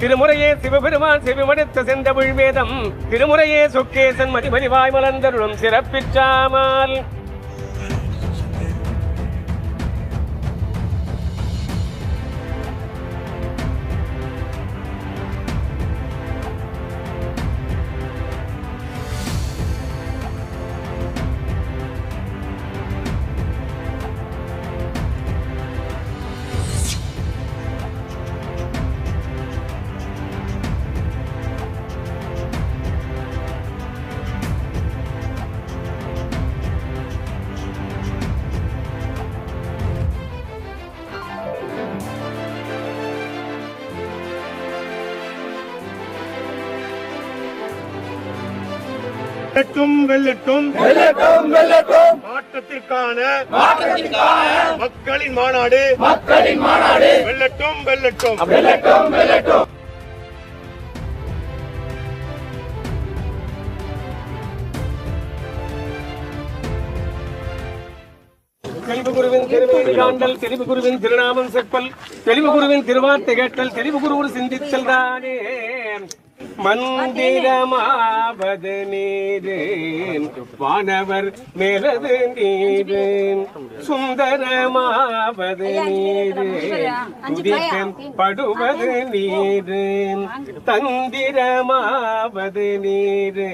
திருமுறையே சிவபெருமான் செவிமடுத்த செந்தமிழ் வேதம் திருமுறையே சொக்கேசன் மதிமதிவாய் மலர்ந்தருளும் சிறப்பிற்றாமல். வெல்லட்டும் வெல்லட்டும். வெல்லட்டும் வெல்லட்டும். மாற்றத்திற்கான மாற்றத்திற்கான மக்களின் மாநாடு. மக்களின் மாநாடு. வெல்லட்டும் வெல்லட்டும். வெல்லட்டும் வெல்லட்டும். தெளிவு குருவின் திருவேணி காண்டல் தெளிவு குருவின் திருநாமம் செப்பல் தெளிவு குருவின் திருவார்த்தை கேட்டல் தெளிவு குருவர் சிந்தித்தல் தானே. மந்திரமாவது நீரு வானவர் மேலது நீரு சுந்தரமாவது நீரு துதிக்கம் படுவது நீரு தந்திரமாவது நீரு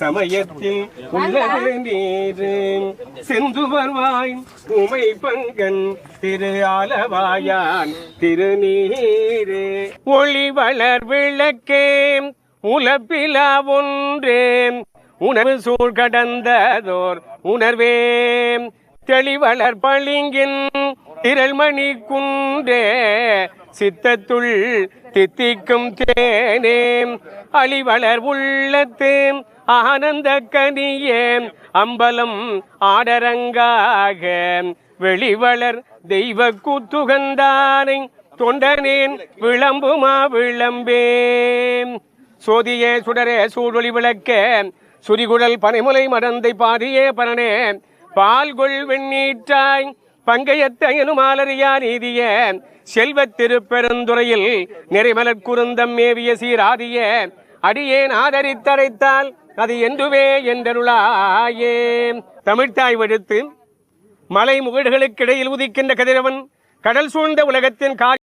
சமயத்தில் உள்ளது நீரு சென்று வருவாய் உமை பங்கன் திரு ஆலவாயான் திருநீரே. ஒளி வளர் விளக்கே உலப்பிலா ஒன்றே. உணர்வு சூழ் கடந்ததோர் உணர்வே. தெளிவளர் பளிங்கின் திரள்மணி குன்றே. சித்தத்துள் தித்திக்கும் தேனே. அழிவளர் உள்ளத்தே. ஆனந்த கனியே அம்பலம் ஆடரங்காக வெளிவளர் தெய்வ கூத்துகந்தானை தொண்டனேன் விளம்புமா விளம்பே சோதியே சுடரே சூடொளி விளக்க சுரிகுடல் பனைமுலை மடந்தை பாதியே பரணே பால்கொள் வெண்ணீற்றாய் பங்கையத்தையனு மாலரியா நீதிய செல்வ திருப்பெருந்துறையில் நிறைமலர் குருந்தம் மேவிய சீராதிய அடியேன் ஆதரித்தரைத்தால் அது என்றுவே என்றருளாயே. தமிழ்த்தாய் வழுத்து மலை முகடுகளுக்கிடையில் உதிக்கின்ற கதிரவன் கடல் சூழ்ந்த உலகத்தின் காட்சி